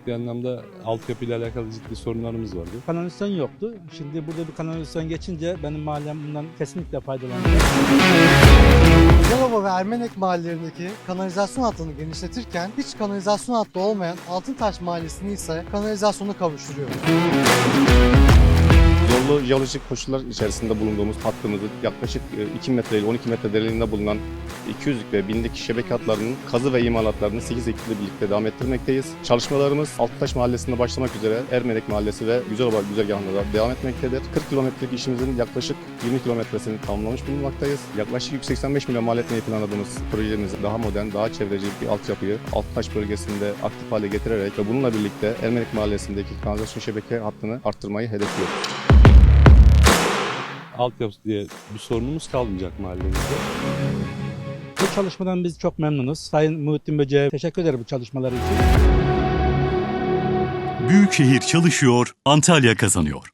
ciddi anlamda altyapıyla alakalı ciddi sorunlarımız vardı. Kanalizasyon yoktu. Şimdi burada bir kanalizasyon geçince benim mahallem bundan kesinlikle faydalanıyor. Yalova ve Ermenek mahallelerindeki kanalizasyon hattını genişletirken hiç kanalizasyon hattı olmayan Altıntaş mahallesini ise kanalizasyonu kavuşturuyor. Jeolojik koşullar içerisinde bulunduğumuz hattımızı yaklaşık e, 2 metre ile 12 metre derinliğinde bulunan 200'lük ve 1000'lik şebeke hatlarının kazı ve imalatlarını 8 ekiple birlikte devam ettirmekteyiz. Çalışmalarımız Altıtaş Mahallesi'nde başlamak üzere Ermenek Mahallesi ve Güzelova güzergahında da devam etmektedir. 40 kilometrelik işimizin yaklaşık 20 kilometresini tamamlamış bulunmaktayız. Yaklaşık 185 milyon mal etmeyi planladığımız projemiz daha modern, daha çevreci bir altyapıyı Altıtaş bölgesinde aktif hale getirerek ve bununla birlikte Ermenek Mahallesi'ndeki kanalizasyon şebeke hattını arttırmayı hedefliyoruz. Altyapı diye bir sorunumuz kalmayacak mahallemizde. Bu çalışmadan biz çok memnunuz. Sayın Muhittin Böce'ye teşekkür ederim bu çalışmaları için. Büyükşehir çalışıyor, Antalya kazanıyor.